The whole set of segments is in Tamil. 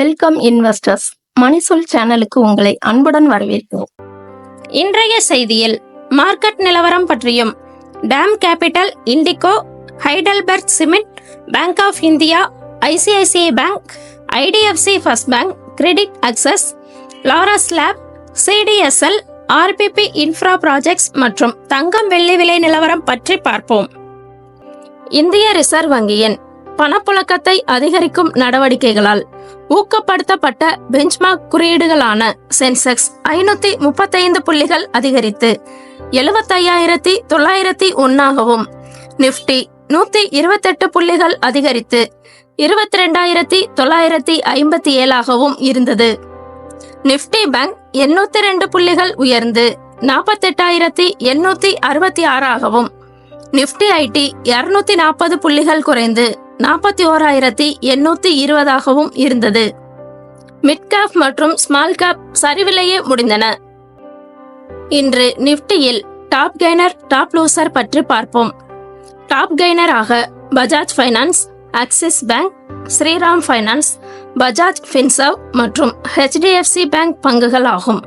வெல்கம் இன்வெஸ்டர்ஸ் மணிசொல் சேனலுக்கு உங்களை அன்புடன் வரவேற்கிறோம். இன்றைய செய்தியில் மார்க்கெட் நிலவரம் பற்றியும் DAM Capital Indigo Heidelberg Cement Bank of India ICICI Bank IDFC First Bank Credit Access Laurus Lab CDSL RPP Infra Projects மற்றும் தங்கம் வெள்ளி விலை நிலவரம் பற்றி பார்ப்போம். இந்திய ரிசர்வ் வங்கியின் பணப்புழக்கத்தை அதிகரிக்கும் நடவடிக்கைகளால் ஊக்கப்படுத்தப்பட்ட பெஞ்ச்மார்க் குறியீடுகளான சென்செக்ஸ் ஐநூத்தி முப்பத்தைந்து புள்ளிகள் அதிகரித்து எழுபத்தையாயிரத்தி தொள்ளாயிரத்தி ஒன்னாகவும் நிப்டி நூத்தி இருபத்தெட்டு புள்ளிகள் அதிகரித்து இருபத்தி ரெண்டாயிரத்தி தொள்ளாயிரத்தி ஐம்பத்தி ஏழாகவும் இருந்தது. நிப்டி பேங்க் எண்ணூத்தி ரெண்டு புள்ளிகள் உயர்ந்து நாற்பத்தெட்டாயிரத்தி எண்ணூத்தி அறுபத்தி ஆறாகவும் நிப்டி ஐடி இருநூத்தி நாற்பது புள்ளிகள் குறைந்து நாற்பத்தி ஓராயிரத்தி எண்ணூத்தி இருபதாகவும் இருந்தது. மிட்காப் மற்றும் ஸ்மால் கேப் சரிவிலேயே முடிந்தன. இன்று நிப்டியில் டாப் கெய்னர் டாப் லூசர் பற்றி பார்ப்போம். Top கெய்னராக Bajaj finance Axis bank Shriram finance Bajaj Finserv மற்றும் ஹெச்டிஎஃப்சி பேங்க் பங்குகள் ஆகும்.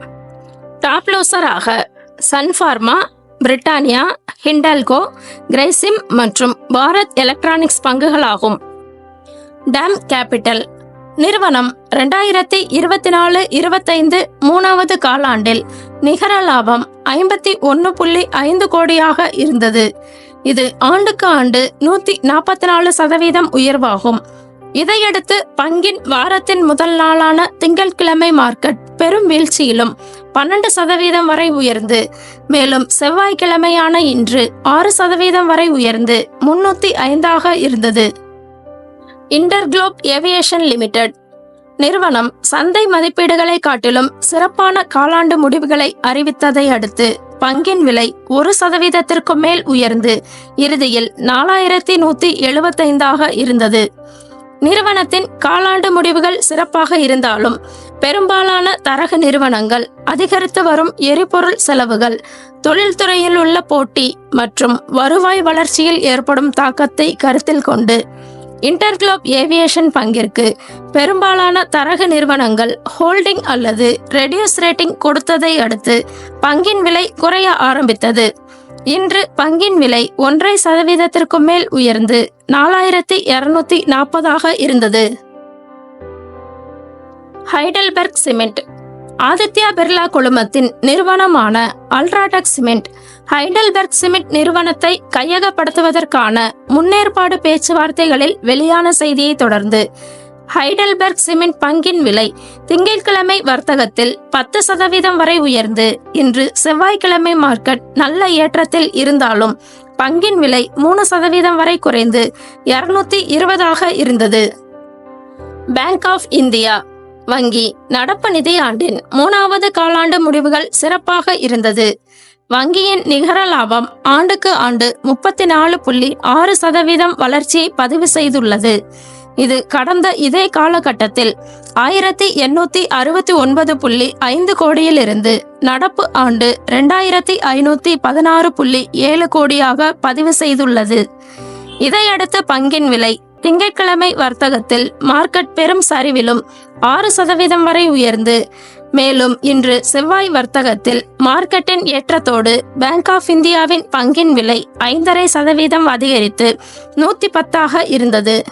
Top லூசராக Sun Pharma Britannia Hindalco Grasim மற்றும் பாரத் எலக்ட்ரானிக்ஸ் பங்குகளாகும். DAM Capital. நிறுவனம் ரெண்டாயிரத்தி இருபத்தி நாலு இருபத்தைந்து மூணாவது காலாண்டில் நிகர லாபம் ஐம்பத்தி ஒன்று புள்ளி ஐந்து கோடியாக இருந்தது. இது ஆண்டுக்கு ஆண்டு நூத்தி நாற்பத்தி நாலு சதவீதம் உயர்வாகும். இதையடுத்து பங்கின் வாரத்தின் முதல் நாளான திங்கட்கிழமை மார்க்கெட் பெரும் வீழ்ச்சியிலும் பன்னெண்டு சதவீதம் வரை உயர்ந்து மேலும் செவ்வாய்க்கிழமையான இன்று ஆறு சதவீதம் வரை உயர்ந்து முன்னூத்தி ஐந்தாக இருந்தது. இன்டர்குளோப் ஏவியேஷன் லிமிடெட் நிறுவனம் சந்தை மதிப்பீடுகளை காட்டிலும் சிறப்பான காலாண்டு முடிவுகளை அறிவித்ததை அடுத்து பங்கின் விலை ஒரு சதவீதத்திற்கு மேல் உயர்ந்து இறுதியில் நாலாயிரத்தி நூத்தி எழுபத்தைந்தாக இருந்தது. நிறுவனத்தின் காலாண்டு முடிவுகள் சிறப்பாக இருந்தாலும் பெரும்பாலான தரகு நிறுவனங்கள் அதிகரித்து வரும் எரிபொருள் செலவுகள் தொழில்துறையில் உள்ள போட்டி மற்றும் வருவாய் வளர்ச்சியில் ஏற்படும் தாக்கத்தை கருத்தில் கொண்டு இன்டர்குளோப் ஏவியேஷன் பங்கிற்கு பெரும்பாலான தரகு நிறுவனங்கள் ஹோல்டிங் அல்லது ரெடியூஸ் ரேட்டிங் கொடுத்ததை அடுத்து பங்கின் விலை குறைய ஆரம்பித்தது. இன்று பங்கின் விலை ஒன்றரை சதவீதத்திற்கும் மேல் உயர்ந்து நாலாயிரத்தி இருநூத்தி நாற்பதாக இருந்தது. Heidelberg cement. ஆதித்யா பிர்லா குழுமத்தின் நிறுவனமான அல்ட்ராடெக் சிமெண்ட் ஹைடல்பர்க் சிமெண்ட் நிறுவனத்தை கையகப்படுத்துவதற்கான முன்னேற்பாடு பேச்சுவார்த்தைகளில் வெளியான செய்தியை தொடர்ந்து ஹைடல்பர்க் சிமெண்ட் பங்கின் விலை திங்கட்கிழமை வர்த்தகத்தில் பத்து சதவீதம் வரை உயர்ந்து இன்று செவ்வாய்க்கிழமை மார்க்கெட் நல்ல ஏற்றத்தில் இருந்தாலும் பங்கின் விலை மூணு சதவீதம் வரை குறைந்து இருநூத்தி இருபதாக இருந்தது. பேங்க் ஆஃப் இந்தியா வங்கி நடப்பு நிதியாண்டின் மூணாவது காலாண்டு முடிவுகள் சிறப்பாக இருந்தது. வங்கியின் நிகர லாபம் ஆண்டுக்கு ஆண்டு முப்பத்தி நாலு புள்ளி ஆறு சதவீதம் வளர்ச்சியை பதிவு செய்துள்ளது. இது கடந்த இதே காலகட்டத்தில் ஆயிரத்தி எண்ணூத்தி அறுபத்தி ஒன்பது புள்ளி ஐந்து கோடியிலிருந்து நடப்பு ஆண்டு ரெண்டாயிரத்தி ஐநூத்தி பதினாறு புள்ளி ஏழு கோடியாக பதிவு செய்துள்ளது. இதையடுத்து பங்கின் விலை திங்கட்கிழமை வர்த்தகத்தில் மார்க்கெட் பெரும் சரிவிலும் ஆறு சதவீதம் வரை உயர்ந்து. மேலும் இன்று செவ்வாய் வர்த்தகத்தில் மார்க்கெட்டின் ஏற்றத்தோடு பேங்க் ஆஃப் இந்தியாவின் பங்கின் விலை ஐந்தரை சதவீதம் அதிகரித்து நூத்தி பத்தாக இருந்தது.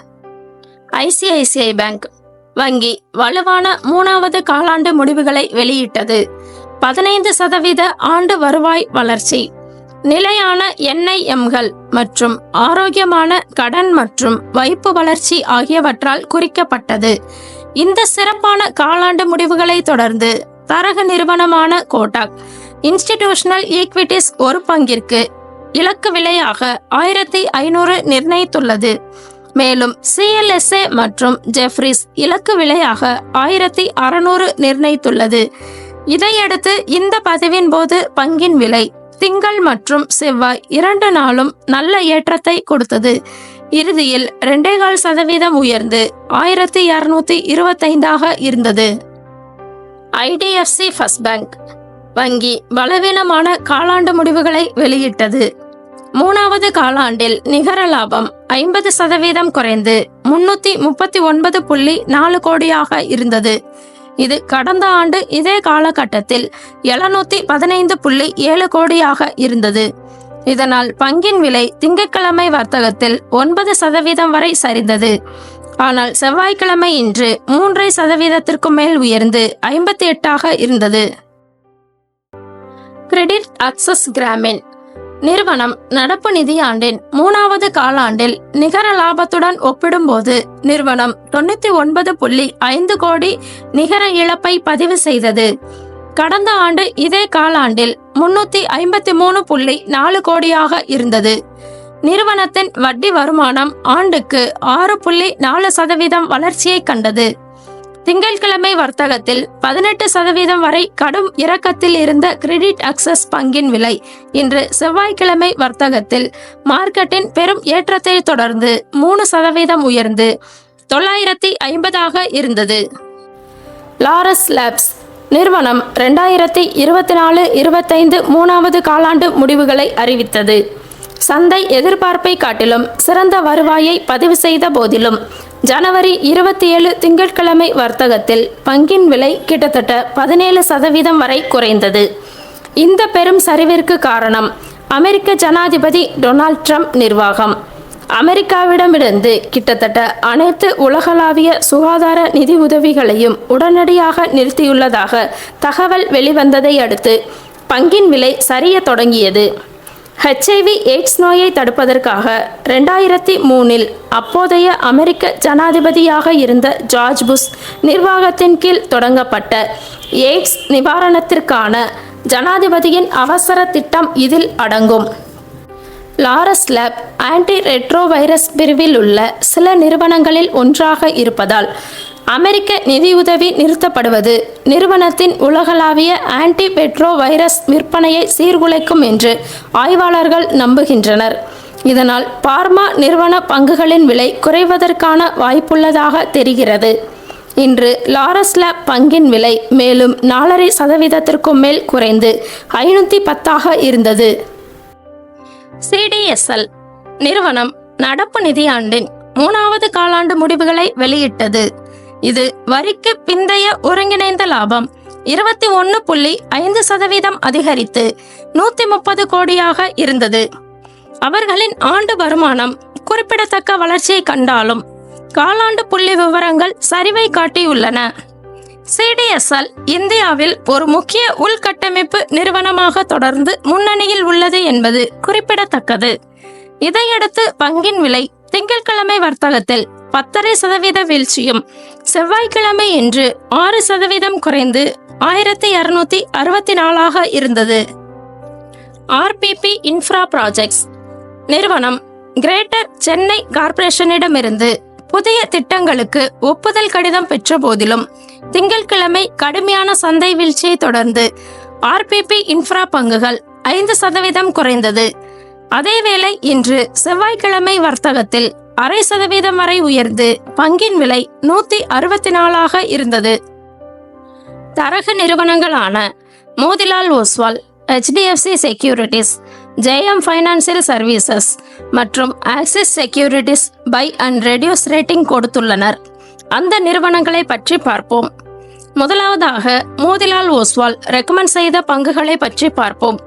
ஐசிஐசிஐ பேங்க் வங்கி வலுவான மூணாவது காலாண்டு முடிவுகளை வெளியிட்டது. பதினைந்து சதவீத ஆண்டு வருவாய் வளர்ச்சி. நிலையான என்ஐஎம்கள் மற்றும் ஆரோக்கியமான கடன் மற்றும் வைப்பு வளர்ச்சி ஆகியவற்றால் குறிக்கப்பட்டது. இந்த சிறப்பான காலாண்டு முடிவுகளை தொடர்ந்து தரக நிறுவனமான கோட்டாக் இன்ஸ்டிடியூஷனல் ஈக்விட்டிஸ் ஒரு பங்கிற்கு இலக்கு விலையாக ஆயிரத்தி ஐநூறு நிர்ணயித்துள்ளது. மேலும் சிஎல்எஸ்ஏ மற்றும் ஜெஃப்ரிஸ் இலக்கு விலையாக ஆயிரத்தி அறுநூறு நிர்ணயித்துள்ளது. இதையடுத்து இந்த பதிவின் போது பங்கின் விலை திங்கள் மற்றும் செவ்வாய் இரண்டு நாளும் நல்ல ஏற்றத்தை கொடுத்தது. இறுதியில் ரெண்டே கால் சதவீதம் உயர்ந்து ஆயிரத்தி இருநூத்தி இருபத்தைந்தாக இருந்தது. ஐடிஎஃப்சி ஃபர்ஸ்ட் பேங்க் வங்கி பலவீனமான காலாண்டு முடிவுகளை வெளியிட்டது. மூணாவது காலாண்டில் நிகர லாபம் ஐம்பது சதவீதம் குறைந்து முன்னூத்தி முப்பத்தி ஒன்பது புள்ளி நாலு கோடியாக இருந்தது. இது கடந்த ஆண்டு இதே காலகட்டத்தில் எழுநூத்தி பதினைந்து புள்ளி ஏழு கோடியாக இருந்தது. இதனால் பங்கின் விலை திங்கட்கிழமை வர்த்தகத்தில் ஒன்பது சதவீதம் வரை சரிந்தது. ஆனால் செவ்வாய்க்கிழமை இன்று மூன்றரை சதவீதத்திற்கும் மேல் உயர்ந்து ஐம்பத்தி எட்டாக இருந்தது. கிரெடிட் அக்சஸ் கிராமின் நிறுவனம் நடப்பு நிதியாண்டின் மூணாவது காலாண்டில் நிகர லாபத்துடன் ஒப்பிடும்போது நிறுவனம் தொண்ணூத்தி ஒன்பது புள்ளி ஐந்து கோடி நிகர இழப்பை பதிவு செய்தது. கடந்த ஆண்டு இதே காலாண்டில் முன்னூத்தி ஐம்பத்தி மூணு புள்ளி நாலு கோடியாக இருந்தது. நிறுவனத்தின் வட்டி வருமானம் ஆண்டுக்கு ஆறு புள்ளி நாலு சதவீதம் வளர்ச்சியை கண்டது. திங்கட்கிழமை வர்த்தகத்தில் பதினெட்டு சதவீதம் வரை கடும் இறக்கத்தில் இருந்த கிரெடிட் அக்சஸ் பங்கின் விலை இன்று செவ்வாய்க்கிழமை வர்த்தகத்தில் மார்க்கெட்டின் பெரும் ஏற்றத்தை தொடர்ந்து மூணு சதவீதம் உயர்ந்து தொள்ளாயிரத்தி ஐம்பதாக இருந்தது. லாரஸ் லேப்ஸ் நிறுவனம் ரெண்டாயிரத்தி இருபத்தி நாலு இருபத்தைந்து மூணாவது காலாண்டு முடிவுகளை அறிவித்தது. சந்தை எதிர்பார்ப்பை காட்டிலும் சிறந்த வருவாயை பதிவு செய்த போதிலும் ஜனவரி இருபத்தி ஏழு திங்கட்கிழமை வர்த்தகத்தில் பங்கின் விலை கிட்டத்தட்ட பதினேழு சதவீதம் வரை குறைந்தது. இந்த பெரும் சரிவிற்கு காரணம் அமெரிக்க ஜனாதிபதி டொனால்ட் ட்ரம்ப் நிர்வாகம். அமெரிக்காவிடமிருந்து கிட்டத்தட்ட அனைத்து உலகளாவிய சுகாதார நிதி உதவிகளையும் உடனடியாக நிறுத்தியுள்ளதாக தகவல் வெளிவந்ததை அடுத்து பங்கின் விலை சரிய தொடங்கியது. ஹெச்ஐவி எய்ட்ஸ் நோயை தடுப்பதற்காக ரெண்டாயிரத்தி மூணில் அப்போதைய அமெரிக்க ஜனாதிபதியாக இருந்த ஜார்ஜ் புஷ் நிர்வாகத்தின் கீழ் தொடங்கப்பட்ட எய்ட்ஸ் நிவாரணத்திற்கான ஜனாதிபதியின் அவசர திட்டம் இதில் அடங்கும். லாரஸ் லேப் ஆன்டி ரெட்ரோவைரஸ் பிரிவில் உள்ள சில நிறுவனங்களில் ஒன்றாக இருப்பதால் அமெரிக்க நிதியுதவி நிறுத்தப்படுவது. நிறுவனத்தின் உலகளாவிய ஆன்டி பெட்ரோ வைரஸ் விற்பனையை சீர்குலைக்கும் என்று ஆய்வாளர்கள் நம்புகின்றனர். இதனால் பார்மா நிறுவன பங்குகளின் விலை குறைவதற்கான வாய்ப்புள்ளதாக தெரிகிறது. இன்று லாரஸ் லேப் பங்கின் விலை மேலும் நாலரை சதவீதத்திற்கும் மேல் குறைந்து ஐநூற்றி பத்தாக இருந்தது. சிடிஎஸ்எல் நிறுவனம் நடப்பு நிதியாண்டின் மூணாவது காலாண்டு முடிவுகளை வெளியிட்டது. இது வரிக்கு பிந்தைய ஒருங்கிணைந்த லாபம். இருபத்தி ஒன்று புள்ளி ஐந்து சதவீதம் அதிகரித்து நூத்தி முப்பது கோடியாக இருந்தது. அவர்களின் ஆண்டு வருமானம் குறிப்பிடத்தக்க வளர்ச்சியை கண்டாலும் காலாண்டு புள்ளி விவரங்கள் சரிவை காட்டியுள்ளன. சிடிஎஸ்எல் இந்தியாவில் ஒரு முக்கிய உள்கட்டமைப்பு நிறுவனமாக தொடர்ந்து முன்னணியில் உள்ளது என்பது குறிப்பிடத்தக்கது. இதையடுத்து பங்கின் விலை திங்கட்கிழமை வர்த்தகத்தில் பத்தரை சதவீத வீழ்ச்சியும் செவ்வாய்க்கிழமை இன்று ஆறு சதவீதம் குறைந்து ஆயிரத்தி இருநூத்தி அறுபத்தி நாலாக இருந்தது. ஆர்பிபி இன்ஃப்ரா ப்ராஜெக்ட்ஸ் நிறுவனம் கிரேட்டர் சென்னை கார்ப்பரேஷனிடமிருந்து புதிய திட்டங்களுக்கு ஒப்புதல் கடிதம் பெற்ற போதிலும் திங்கட்கிழமை கடுமையான சந்தை வீழ்ச்சியை தொடர்ந்து ஆர்பிபி இன்ஃப்ரா பங்குகள் ஐந்து சதவீதம் குறைந்தது. அதேவேளை இன்று செவ்வாய்க்கிழமை வர்த்தகத்தில் அரை சதவீதம் வரை உயர்ந்து பங்கின் விலை நூத்தி அறுபத்தி நாலாக இருந்தது. தரகு நிறுவனங்களான Motilal Oswal HDFC Securities JM Financial Services மற்றும் Axis Securities buy and reduce rating கொடுத்துள்ளனர். அந்த நிறுவனங்களை பற்றி பார்ப்போம். முதலாவதாக மோதிலால் ஓஸ்வால் ரெக்கமெண்ட் செய்த பங்குகளை பற்றி பார்ப்போம்.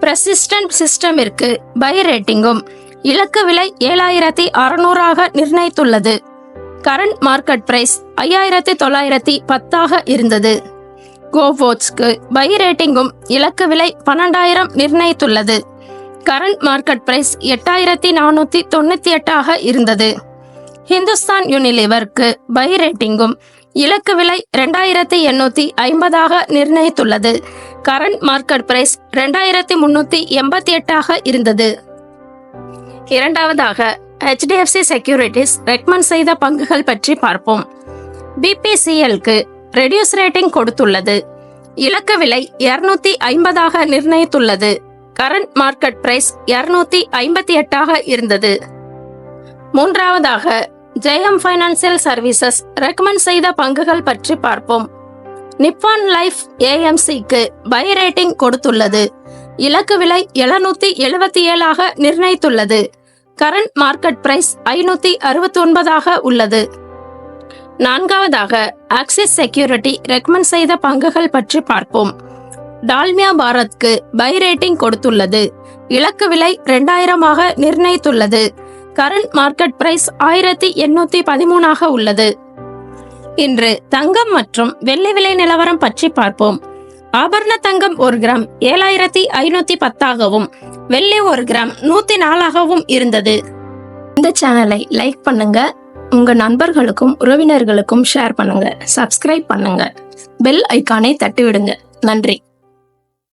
பிரசிஸ்டன்ட் சிஸ்டமிற்கு பை ரேட்டிங்கும். இலக்கு விலை ஏழாயிரத்தி அறுநூறாக நிர்ணயித்துள்ளது. கரண்ட் மார்க்கெட் பிரைஸ் ஐயாயிரத்தி தொள்ளாயிரத்தி பத்தாக இருந்தது. கோவோட்ஸ்க்கு பை ரேட்டிங்கும் இலக்கு விலை பன்னெண்டாயிரம் நிர்ணயித்துள்ளது. கரண்ட் மார்க்கெட் பிரைஸ் எட்டாயிரத்தி நானூத்தி தொண்ணூத்தி எட்டாக இருந்தது. ஹிந்துஸ்தான் யூனிலிவருக்கு பை ரேட்டிங்கும் இலக்கு விலை ரெண்டாயிரத்தி எண்ணூத்தி ஐம்பதாக நிர்ணயித்துள்ளது. கரண்ட் மார்க்கெட் பிரைஸ் ரெண்டாயிரத்தி முன்னூத்தி எண்பத்தி எட்டாக இருந்தது. இரண்டாவதாக ஹெச்டிஎஃப்சி செக்யூரிட்டிஸ் ரெக்கமெண்ட் செய்த பங்குகள் பற்றி பார்ப்போம். பிபிசிஎல்க்கு ரெடியூஸ் ரேட்டிங் கொடுத்துள்ளது. இலக்கு விலை இருநூத்தி ஐம்பதாக நிர்ணயித்துள்ளது. கரண்ட் மார்க்கெட் பிரைஸ் இருநூத்தி ஐம்பத்தி எட்டாக இருந்தது. மூன்றாவதாக ஜெயம் ஃபைனான்சியல் சர்வீசஸ் ரெக்கமெண்ட் செய்த பங்குகள் பற்றி பார்ப்போம். நிப்பான் லைஃப் ஏஎம்சிக்கு பை ரேட்டிங் கொடுத்துள்ளது. இலக்கு விலை எழுநூத்தி எழுபத்தி ஏழாக நிர்ணயித்துள்ளது. கரண்ட் மார்க்கெட் பிரைஸ் ஐநூத்தி அறுபத்தி ஒன்பதாக உள்ளது. நான்காவதாக ஆக்சிஸ் செக்யூரிட்டி ரெக்கமெண்ட் செய்த பங்குகள் பற்றி பார்ப்போம். டால்மியா பாரத்க்கு பை ரேட்டிங் கொடுத்துள்ளது. இலக்கு விலை ரெண்டாயிரமாக நிர்ணயித்துள்ளது. கரண்ட் மார்க்கெட் பிரைஸ் ஆயிரத்தி எண்ணூத்தி பதிமூணாக உள்ளது. இன்று தங்கம் மற்றும் வெள்ளி விலை நிலவரம் பற்றி பார்ப்போம். ஆபரண தங்கம் ஒரு கிராம் ஏழாயிரத்தி ஐநூத்தி பத்தாகவும் வெள்ளி ஒரு கிராம் நூத்தி நாலாகவும் இருந்தது. இந்த சேனலை லைக் பண்ணுங்க உங்க நண்பர்களுக்கும் உறவினர்களுக்கும் ஷேர் பண்ணுங்க சப்ஸ்கிரைப் பண்ணுங்க பெல் ஐக்கானை தட்டி விடுங்க நன்றி.